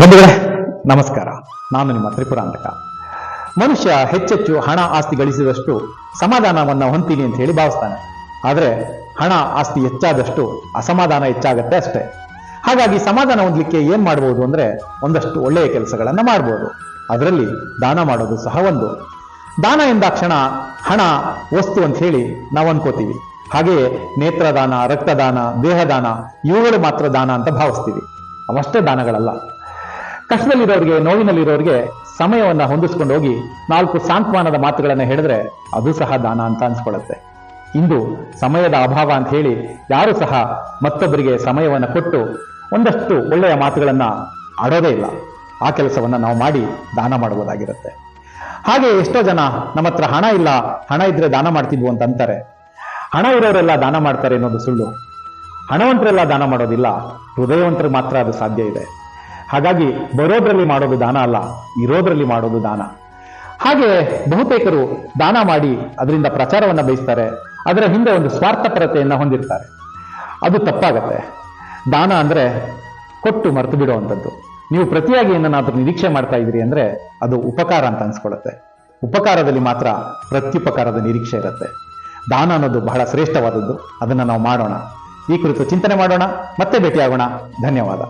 ಬಂಧುಗಳೇ, ನಮಸ್ಕಾರ. ನಾನು ನಿಮ್ಮ ತ್ರಿಪುರಾಂತಕ ಮನುಷ್ಯ ಹೆಚ್ಚೆಚ್ಚು ಹಣ ಆಸ್ತಿ ಗಳಿಸಿದಷ್ಟು ಸಮಾಧಾನವನ್ನು ಹೊಂತೀನಿ ಅಂತ ಹೇಳಿ ಭಾವಿಸ್ತಾನೆ. ಆದರೆ ಹಣ ಆಸ್ತಿ ಹೆಚ್ಚಾದಷ್ಟು ಅಸಮಾಧಾನ ಹೆಚ್ಚಾಗತ್ತೆ ಅಷ್ಟೇ. ಹಾಗಾಗಿ ಸಮಾಧಾನ ಹೊಂದಲಿಕ್ಕೆ ಏನ್ ಮಾಡ್ಬೋದು ಅಂದ್ರೆ ಒಂದಷ್ಟು ಒಳ್ಳೆಯ ಕೆಲಸಗಳನ್ನು ಮಾಡ್ಬೋದು. ಅದರಲ್ಲಿ ದಾನ ಮಾಡೋದು ಸಹ ಒಂದು. ದಾನ ಎಂದಾಕ್ಷಣ ಹಣ, ವಸ್ತು ಅಂತ ಹೇಳಿ ನಾವು ಅನ್ಕೋತೀವಿ. ಹಾಗೆಯೇ ನೇತ್ರದಾನ, ರಕ್ತದಾನ, ದೇಹದಾನ, ಇವುಗಳು ಮಾತ್ರ ದಾನ ಅಂತ ಭಾವಿಸ್ತೀವಿ. ಅವಷ್ಟೇ ದಾನಗಳಲ್ಲ. ಕಷ್ಟದಲ್ಲಿರೋರಿಗೆ, ನೋವಿನಲ್ಲಿರೋರಿಗೆ ಸಮಯವನ್ನ ಹೊಂದಿಸ್ಕೊಂಡು ಹೋಗಿ ನಾಲ್ಕು ಸಾಂತ್ವನದ ಮಾತುಗಳನ್ನು ಹೇಳಿದ್ರೆ ಅದು ಸಹ ದಾನ ಅಂತ ಅನ್ಸ್ಕೊಳ್ಳುತ್ತೆ. ಇಂದು ಸಮಯದ ಅಭಾವ ಅಂತ ಹೇಳಿ ಯಾರು ಸಹ ಮತ್ತೊಬ್ಬರಿಗೆ ಸಮಯವನ್ನು ಕೊಟ್ಟು ಒಂದಷ್ಟು ಒಳ್ಳೆಯ ಮಾತುಗಳನ್ನ ಆಡೋದೇ ಇಲ್ಲ. ಆ ಕೆಲಸವನ್ನ ನಾವು ಮಾಡಿ ದಾನ ಮಾಡಬಹುದಾಗಿರುತ್ತೆ ಹಾಗೆ ಎಷ್ಟೋ ಜನ ನಮ್ಮ ಹತ್ರ ಹಣ ಇಲ್ಲ, ಹಣ ಇದ್ರೆ ದಾನ ಮಾಡ್ತಿದ್ವು ಅಂತ ಅಂತಾರೆ. ಹಣ ಇರೋರೆಲ್ಲ ದಾನ ಮಾಡ್ತಾರೆ ಅನ್ನೋದು ಸುಳ್ಳು. ಹಣವಂತರೆಲ್ಲ ದಾನ ಮಾಡೋದಿಲ್ಲ, ಹೃದಯವಂತರಿಗೆ ಮಾತ್ರ ಅದು ಸಾಧ್ಯ ಇದೆ. ಹಾಗಾಗಿ ಬರೋದ್ರಲ್ಲಿ ಮಾಡೋದು ದಾನ ಅಲ್ಲ, ಇರೋದ್ರಲ್ಲಿ ಮಾಡೋದು ದಾನ. ಹಾಗೆ ಬಹುತೇಕರು ದಾನ ಮಾಡಿ ಅದರಿಂದ ಪ್ರಚಾರವನ್ನ ಬಯಸ್ತಾರೆ, ಅದರ ಹಿಂದೆ ಒಂದು ಸ್ವಾರ್ಥಪರತೆಯನ್ನು ಹೊಂದಿರ್ತಾರೆ. ಅದು ತಪ್ಪಾಗತ್ತೆ. ದಾನ ಅಂದ್ರೆ ಕೊಟ್ಟು ಮರೆತು ಬಿಡುವಂಥದ್ದು. ನೀವು ಪ್ರತಿಯಾಗಿ ಏನನ್ನಾದರೂ ನಿರೀಕ್ಷೆ ಮಾಡ್ತಾ ಇದ್ದೀರಿ ಅಂದ್ರೆ ಅದು ಉಪಕಾರ ಅಂತ ಅನ್ಸ್ಕೊಳ್ಳುತ್ತೆ. ಉಪಕಾರದಲ್ಲಿ ಮಾತ್ರ ಪ್ರತ್ಯುಪಕಾರದ ನಿರೀಕ್ಷೆ ಇರುತ್ತೆ. ದಾನ ಅನ್ನೋದು ಬಹಳ ಶ್ರೇಷ್ಠವಾದದ್ದು. ಅದನ್ನು ನಾವು ಮಾಡೋಣ. ಈ ಕುರಿತು ಚಿಂತನೆ ಮಾಡೋಣ. ಮತ್ತೆ ಭೇಟಿಯಾಗೋಣ. ಧನ್ಯವಾದ.